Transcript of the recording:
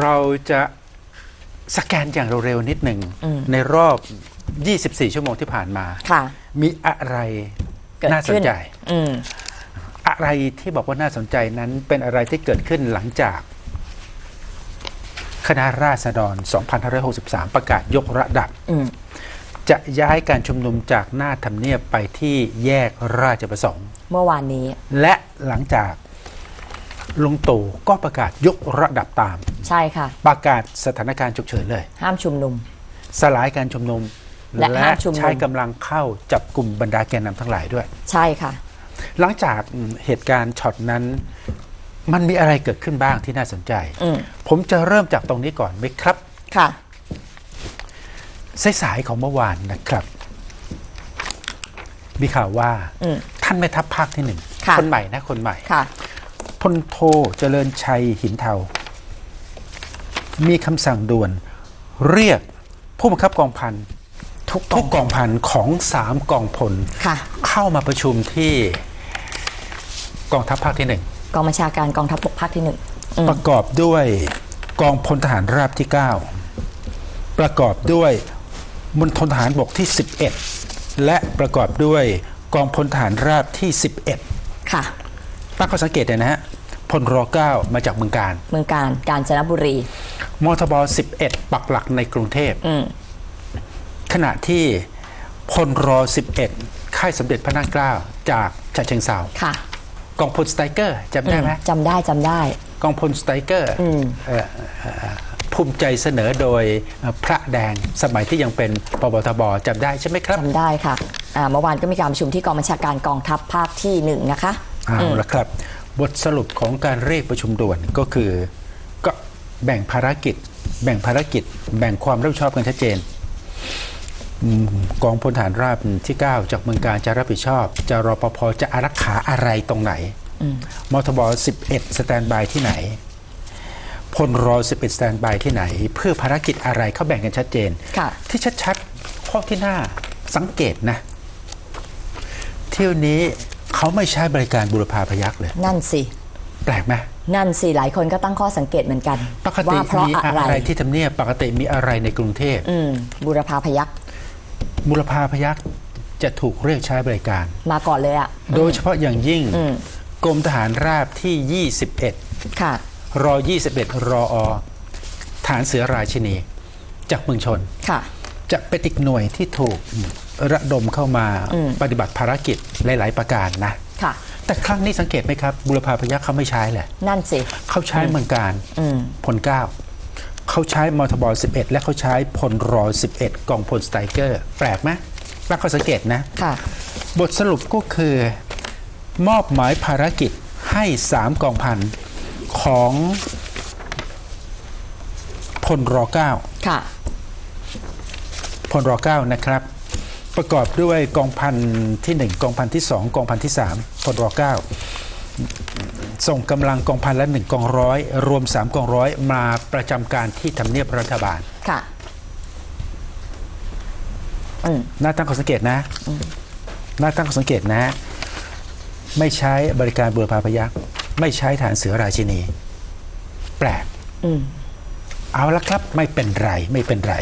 เราจะสแกนอย่างเร็วๆนิดหนึ่งอืมในรอบ 24 ชั่วโมงที่ผ่านมาค่ะมีอะไรเกิดน่าสนขึ้นใจอืมอะไรที่บอกว่าน่าสนใจนั้นเป็นอะไรที่เกิดขึ้นหลังจาก คณะราษฎร 2563 ประกาศยกระดับอืมจะย้ายการชุมนุมจากหน้าทำเนียบไปที่แยกราชประสงค์ เมื่อวานนี้ และหลังจาก ลุงตู่ก็ประกาศยกระดับตาม ใช่ค่ะ ประกาศสถานการณ์ฉุกเฉินเลย ห้ามชุมนุม สลายการชุมนุม และห้ามชุมนุม ใช้กำลังเข้าจับกลุ่มบรรดาแกนนำทั้งหลายด้วย ใช่ค่ะ หลังจากอืมเหตุการณ์ช็อตนั้น มันมีอะไรเกิดขึ้นบ้างที่น่าสนใจ อืมผมจะเริ่มจากตรงนี้ก่อนไหมครับ ค่ะ สายๆของเมื่อวานนะครับ มีข่าวว่าอืมท่านแม่ทัพภาคที่หนึ่งค่ะ คนใหม่นะคนใหม่ ค่ะ พลโทเจริญชัยหินเทา มีคำสั่งด่วนเรียกผู้บังคับกองพันทุกทุกกองพันของสามกองพลค่ะเข้ามาประชุมที่กองทัพภาคที่หนึ่งกองบัญชาการกองทัพบกภาคที่หนึ่งอืมประกอบด้วยกองพลทหารราบที่ 9 ประกอบด้วยมณฑลทหารบกที่ 11 และประกอบด้วยกองพลทหารราบที่ 11 ค่ะตั้งข้อสังเกตเลยนะฮะ พลร9มาจากเมืองการ เมืองการกาญจนบุรีมทบ11 ปักหลักในกรุงเทพ อืมขณะที่พลร11 ค่ายสมเด็จพระนางเกล้าจากฉะเชิงเซาค่ะกองพลสไตรเกอร์จำได้ไหมอืจำได้จำได้ กองพลสไตรเกอร์อืมเอ่อเอ่อภูมิใจเสนอโดยเอ่อพระแดงสมัยที่ยังเป็นปบทบจำได้ใช่ไหมครับ จำได้ค่ะอ่าเมื่อวานก็มีการประชุมที่กองบัญชาการกองทัพภาคที่หนึ่งนะคะ เอาอืมละครับ บทสรุปของการเรียกประชุมด่วนก็คือก็แบ่งภารกิจ แบ่งภารกิจ แบ่งความรับผิดชอบกันชัดเจนอืมกองพลฐานราบที่ 9 จากเมืองการจะรับผิดชอบ จะรอปภจะอารักขาอะไรตรงไหนมทบ 11 สแตนบายที่ไหน พลรอ 11 สแตนบายที่ไหน เพื่อภารกิจอะไรเขาแบ่งกันชัดเจนค่ะที่ชัดๆข้อที่น่าสังเกตนะ เที่ยวนี้ เขาไม่ใช้บริการบุรพาพยักเลย นั่นสิ แปลกไหมนั่นสิหลายคนก็ตั้งข้อสังเกตเหมือนกัน ปกติว่าเพราะมีอะอะไรไรที่ทำเนียบปกติมีอะไรในกรุงเทพอืมบุรพาพยักษ์บุรพาพยักจะถูกเรียกใช้บริการ มาก่อนเลยอะโดยเฉพาะอย่างยิ่งอืมกรมทหารราบที่ 21 ค่ะ รอ 21 รออฐานเสือราชินี จากเมืองชน ค่ะ จะเป็นอีกหน่วยที่ถูก ระดมเข้ามาอืมปฏิบัติภารกิจหลาย ๆ ประการนะค่ะแต่ครั้งนี้สังเกตไหมครับ บุรพาพยักเขาไม่ใช้แหละนั่นสิเขาใช้เมืองการอืมพลเก้าเขาใช้มทบ 11 และเขาใช้พลรอ11 กองพลสไตรเกอร์ แปลกไหมตั้งข้อสังเกตนะค่ะบทสรุปก็คือ มอบหมายภารกิจให้สามกองพันของพลรอเก้าค่ะพลรเก้านะครับ ประกอบด้วยกองพันที่หนึ่งกองพันที่สองกองพันที่สามพลรเก้าส่งกำลังกองพันละหนึ่งกองร้อย รวมสามกองร้อยมาประจำการที่ทำเนียบรัฐบาลค่ะอืมน่าตั้งข้อสังเกตนะน่าตั้งข้อสังเกตนะ ไม่ใช้บริการบุรพาพยักษ์ไม่ใช้ฐานเสือราชินี แปลกอืมเอาละครับไม่เป็นไรไม่เป็นไร